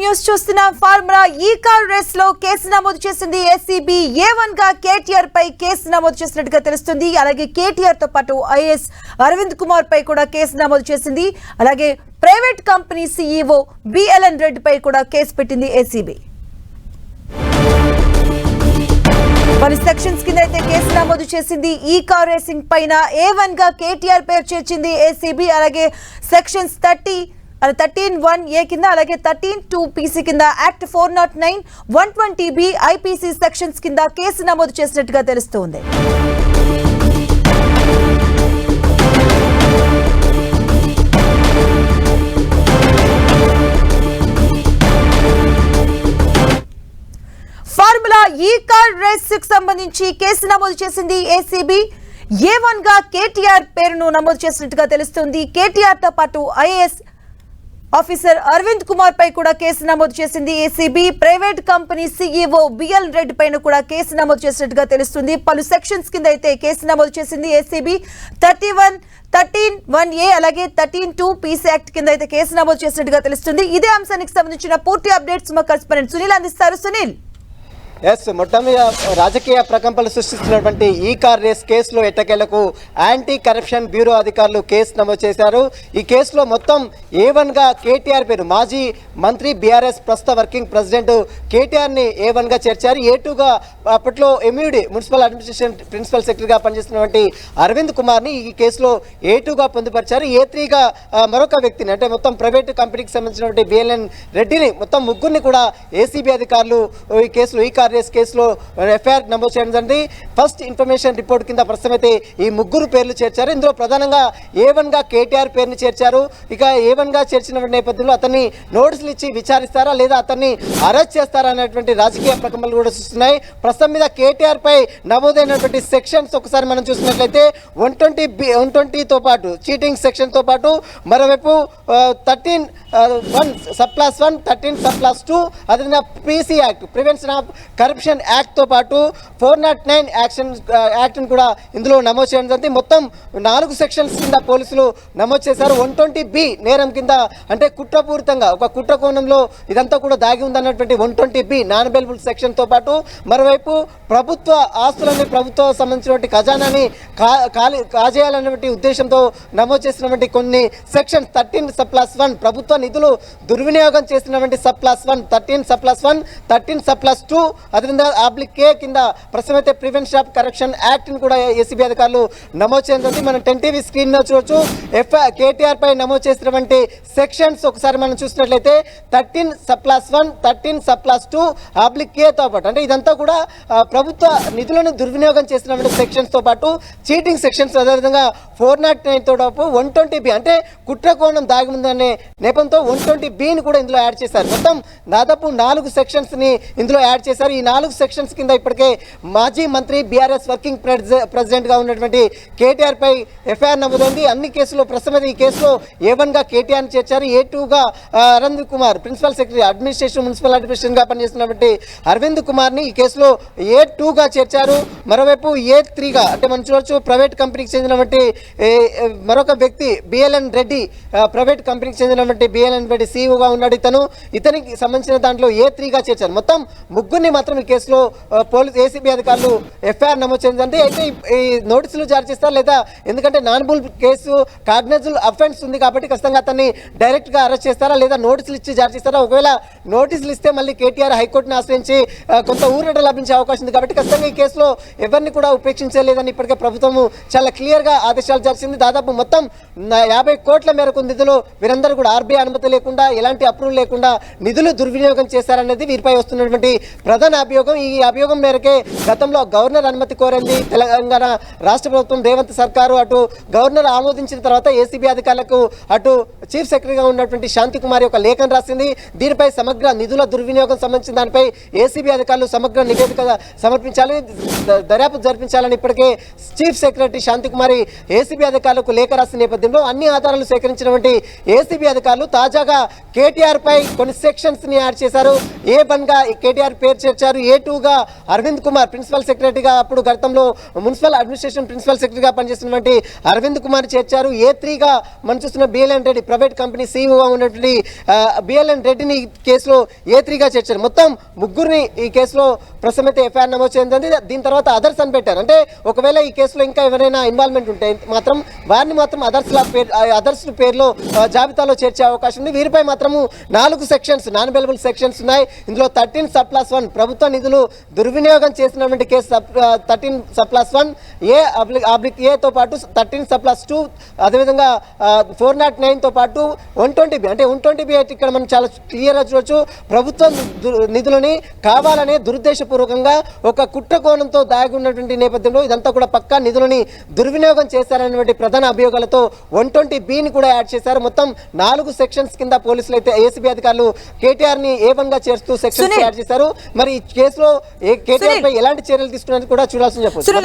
News చూస్తున్న formula ఈ car రేస్లో కేసు నమోదు చేసింది ఏసీబీ ఏ వన్గా కేటీఆర్ పై కేసు నమోదు చేసినట్టుగా తెలుస్తుంది. అలాగే కేటీఆర్తో పాటు ఐఎస్ అరవింద్ కుమార్ పై కూడా కేసు నమోదు చేసింది. అలాగే private company CEO BLN Reddy పై కూడా కేసు పెట్టింది ఏసీబీ పలు సెక్షన్స్ కింద అయితే కేసు నమోదు చేసింది ఈ కార్ రేసింగ్ పైన ఏ వన్గా కేటీఆర్ పేరు చేర్చింది ఏసీబీ అలాగే sections thirty thirteen one A కింద అలాగే థర్టీన్ టూ పీసీ కింద act four not nine one twenty B IPC sections కింద కేసు నమోదు చేసినట్టుగా తెలుస్తోంది. ఫార్ములా ఈ కార్ రేస్కు సంబంధించి కేసు నమోదు చేసింది ఏసీబీ ఏ వన్గా కేటీఆర్ పేరును నమోదు చేసినట్టుగా తెలుస్తుంది. కేటీఆర్తో పాటు ఐఏఎస్ ఆఫీసర్ అరవింద్ కుమార్ పై కూడా కేసు నమోదు చేసింది ACB. Private company CEO BL Reddy పైన కూడా కేసు నమోదు చేసినట్టుగా తెలుస్తుంది. పలు సెక్షన్స్ కింద అయితే కేసు నమోదు చేసింది ACB. Thirty one thirteen one A అలాగే థర్టీన్ టూ పీసీ యాక్ట్ కింద అయితే కేసు నమోదు చేసినట్టుగా తెలుస్తుంది. ఇదే అంశానికి సంబంధించిన పూర్తి అప్డేట్స్ మా కరెస్పాండెంట్ సునీల్ అందిస్తారు. సునీల్. ఎస్ మొత్తం రాజకీయ ప్రకంపనలు సృష్టిస్తున్నటువంటి ఈ కార్ రేస్ కేసులో ఎట్టకేలకు యాంటీ కరప్షన్ బ్యూరో అధికారులు కేసు నమోదు చేశారు. ఈ కేసులో మొత్తం ఏ వన్గా కేటీఆర్ పేరు మాజీ మంత్రి బీఆర్ఎస్ ప్రస్తుత వర్కింగ్ ప్రెసిడెంట్ కేటీఆర్ని ఏ వన్గా చేర్చారు. ఏ టూగా అప్పట్లో ఎంయూడి మున్సిపల్ అడ్మినిస్ట్రేషన్ ప్రిన్సిపల్ సెక్రటరీగా పనిచేస్తున్నటువంటి అరవింద్ కుమార్ని ఈ కేసులో ఏ టూగా పొందుపరిచారు. ఏ త్రీగా మరొక వ్యక్తిని అంటే మొత్తం ప్రైవేట్ కంపెనీకి సంబంధించినటువంటి బిఎల్ఎన్ రెడ్డిని మొత్తం ముగ్గురిని కూడా ఏసీబీ అధికారులు ఈ కేసులో ఈ కార్ ఆర్ఎస్ కేసులో ఎఫ్ఐఆర్ నమోదు చేయడం జరిగింది. ఫస్ట్ ఇన్ఫర్మేషన్ రిపోర్ట్ కింద ప్రస్తుతమైతే ఈ ముగ్గురు పేర్లు చేర్చారు. ఇందులో ప్రధానంగా ఏ వన్గా కేటీఆర్ పేరుని చేర్చారు. ఇక ఏ వన్గా చేర్చిన నేపథ్యంలో అతన్ని నోటీసులు ఇచ్చి విచారిస్తారా లేదా అతన్ని అరెస్ట్ చేస్తారా అనేటువంటి రాజకీయ ప్రకంపనలు కూడా చూస్తున్నాయి ప్రస్తుతం మీద కేటీఆర్ పై నమోదైనటువంటి సెక్షన్స్ ఒకసారి మనం చూసినట్లయితే వన్ ట్వంటీ బి వన్ ట్వంటీతో పాటు చీటింగ్ సెక్షన్తో పాటు మరోవైపు thirteen one sub clause one thirteen sub clause two అదేవిధంగా PC act prevention of corruption యాక్ట్తో పాటు ఫోర్ నాట్ నైన్ యాక్షన్ యాక్ట్ని కూడా ఇందులో నమోదు చేయడం జరిగింది. మొత్తం నాలుగు సెక్షన్స్ కింద పోలీసులు నమోదు చేశారు. వన్ ట్వంటీ బి నేరం కింద అంటే కుట్రపూరితంగా ఒక కుట్ర కోణంలో ఇదంతా కూడా దాగి ఉందన్నటువంటి one twenty B non available సెక్షన్తో పాటు మరోవైపు ప్రభుత్వ ఆస్తులని ప్రభుత్వ సంబంధించినటువంటి ఖజానాని కా ఖాళీ కాజేయాలన్నటువంటి ఉద్దేశంతో నమోదు చేసినటువంటి కొన్ని sections thirteen sub plus one ప్రభుత్వ నిధులు దుర్వినియోగం చేసినటువంటి sub plus one thirteen sub plus one thirteen sub plus two అదేవిధంగా ఆబ్లిక్ కే కింద ప్రస్తుతం ప్రివెన్షన్ ఆఫ్ కరప్షన్ యాక్ట్ని కూడా ఏసీబీ అధికారులు నమోదు చేయడం మనం టెన్ టీవీ స్క్రీన్ మీద చూడొచ్చు. ఎఫ్ కేటీఆర్ పై నమోదు చేసినటువంటి సెక్షన్స్ ఒకసారి మనం చూసినట్లయితే thirteen sub plus one thirteen sub plus two oblique కేతో పాటు అంటే ఇదంతా కూడా ప్రభుత్వ నిధులను దుర్వినియోగం చేసినటువంటి సెక్షన్స్తో పాటు చీటింగ్ సెక్షన్స్ అదేవిధంగా ఫోర్ నాట్ నైన్తో పాటు వన్ ట్వంటీ బి అంటే కుట్ర కోణం దాగి ఉందనే నేపంతో వన్ ట్వంటీ బిని కూడా ఇందులో యాడ్ చేశారు. మొత్తం దాదాపు నాలుగు సెక్షన్స్ని ఇందులో యాడ్ చేశారు. ఈ నాలుగు సెక్షన్స్ కింద ఇప్పటికే మాజీ మంత్రి బీఆర్ఎస్ వర్కింగ్ ప్రెసిడెంట్గా ఉన్నటువంటి కేటీఆర్ పై ఎఫ్ఐఆర్ నమోదైంది. అన్ని కేసులో ప్రస్తుతం ఈ కేసులో ఏ వన్గా కేటీఆర్ని చేర్చారు. ఏ టూగా Arvind Kumar principal secretary administration municipal అడ్మినిస్ట్రేషన్గా పనిచేస్తున్నటువంటి అరవింద్ కుమార్ని ఈ కేసులో ఏ టూగా చేర్చారు. మరోవైపు ఏ త్రీగా అంటే మనం చూడొచ్చు ప్రైవేట్ కంపెనీకి చెందినటువంటి మరొక వ్యక్తి బిఎల్ఎన్ రెడ్డి ప్రైవేట్ కంపెనీకి చెందినటువంటి బిఎల్ఎన్ రెడ్డి సీఈఓగా ఉన్నాడు. ఇతను ఇతనికి సంబంధించిన దాంట్లో ఏ త్రీగా చేర్చారు. మొత్తం ముగ్గురిని మాత్రం ఈ కేసులో పోలీస్ ఏసీబీ అధికారులు ఎఫ్ఐఆర్ నమోదు చేసిందంటే అయితే ఈ- నోటీసులు జారీ చేస్తారు లేదా? ఎందుకంటే నాన్బుల్ కేసు కాగ్నజుల్ అఫెన్స్ ఉంది కాబట్టి ఖచ్చితంగా అతన్ని డైరెక్ట్గా అరెస్ట్ చేస్తారా లేదా నోటీసులు ఇచ్చి జారీ చేస్తారా? ఒకవేళ నోటీసులు ఇస్తే మళ్ళీ కేటీఆర్ హైకోర్టును ఆశ్రయించి కొంత ఊరట లభించే అవకాశం ఉంది కాబట్టి ఖచ్చితంగా ఈ కేసులో ఎవరిని కూడా ఉపేక్షించలేదని ఇప్పటికే ప్రభుత్వము చాలా క్లియర్గా ఆదేశాలు జరిచింది దాదాపు మొత్తం యాభై కోట్ల మేరకు నిధులు వీరందరూ కూడా ఆర్బీఐ అనుమతి లేకుండా ఎలాంటి అప్రూవల్ లేకుండా నిధులు దుర్వినియోగం చేశారనేది వీరిపై వస్తున్నటువంటి ప్రధాన అభియోగం. ఈ అభియోగం మేరకే గతంలో గవర్నర్ అనుమతి కోరింది. తెలంగాణ రాష్ట్ర ప్రభుత్వం రేవంత్ సర్కారు అటు గవర్నర్ ఆమోదించిన తర్వాత ఏసీబీ అధికారులకు అటు చీఫ్ సెక్రటరీగా ఉన్నటువంటి శాంతి కుమార్ యొక్క లేఖను రాసింది. దీనిపై సమగ్ర నిధుల దుర్వినియోగం సంబంధించిన దానిపై ఏసీబీ అధికారులు సమగ్ర నివేదిక సమర్పించాలి దర్యాప్తు జరిపించాలని ఇప్పటికే chief secretary Shanti Kumari ACB అధికారులకు లేఖ రాసిన నేపథ్యంలో అన్ని ఆధారాలు సేకరించినటువంటి ఏసీబీ అధికారులు తాజాగా కేటీఆర్ పై కొన్ని సెక్షన్స్ని యాడ్ చేశారు. ఏ వన్గా కేటీఆర్ పేరు చేర్చారు వచ్చారు ఏ టూగా అరవింద్ కుమార్ ప్రిన్సిపల్ సెక్రటరీగా అప్పుడు గతంలో మున్సిపల్ అడ్మినిస్ట్రేషన్ ప్రిన్సిపల్ సెక్రటరీగా పనిచేసినటువంటి అరవింద్ కుమార్ చేర్చారు. ఏ త్రీగా మనం చూస్తున్న BLN Reddy private company CEO ఉన్నటువంటి బిఎల్ఎన్ రెడ్డిని కేసులో ఏ త్రీగా చేర్చారు. మొత్తం ముగ్గురిని ఈ కేసులో ప్రస్తుతం అయితే ఎఫ్ఐఆర్ నమోదు చేయడం దీని తర్వాత అదర్స్ అని పెట్టారు. అంటే ఒకవేళ ఈ కేసులో ఇంకా ఎవరైనా ఇన్వాల్వ్మెంట్ ఉంటే మాత్రం వారిని మాత్రం అదర్స్ లా పేరు అదర్స్ పేరులో జాబితాలో చేర్చే అవకాశం ఉంది. వీరిపై మాత్రము నాలుగు సెక్షన్స్ నాన్ అవైలబుల్ సెక్షన్స్ ఉన్నాయి. ఇందులో థర్టీన్ సబ్ ప్లస్ వన్ ప్రభుత్వ నిధులు దుర్వినియోగం చేసినటువంటి case thirteen sub plus one A oblique ఏతో పాటు థర్టీన్ సబ్ ప్లస్ టూ అదేవిధంగా ఫోర్ నాట్ నైన్తో పాటు వన్ ట్వంటీ బి అంటే వన్ ట్వంటీ బి ఇక్కడ మనం చాలా క్లియర్గా చూడొచ్చు ప్రభుత్వం నిధులని కావాలనే దురుద్దేశపూర్వకంగా ఒక కుట్ర కోణంతో దాగి ఉన్నటువంటి నేపథ్యంలో ఇదంతా కూడా పక్కా నిధులని దుర్వినియోగం చేశారనేటువంటి ప్రధాన అభియోగాలతో వన్ ట్వంటీ బిని కూడా యాడ్ చేశారు మొత్తం నాలుగు సెక్షన్స్ కింద పోలీసులు అయితే ఏసీబీ అధికారులు కేటీఆర్ని ఏ వన్గా చేరుస్తూ సెక్షన్స్. యాడ్ చేశారు మరి కేసులో ఏ కేటీఆర్ ఎలాంటి చర్యలు తీసుకున్నది కూడా చూడాల్సింది చెప్పొచ్చు. సునీల్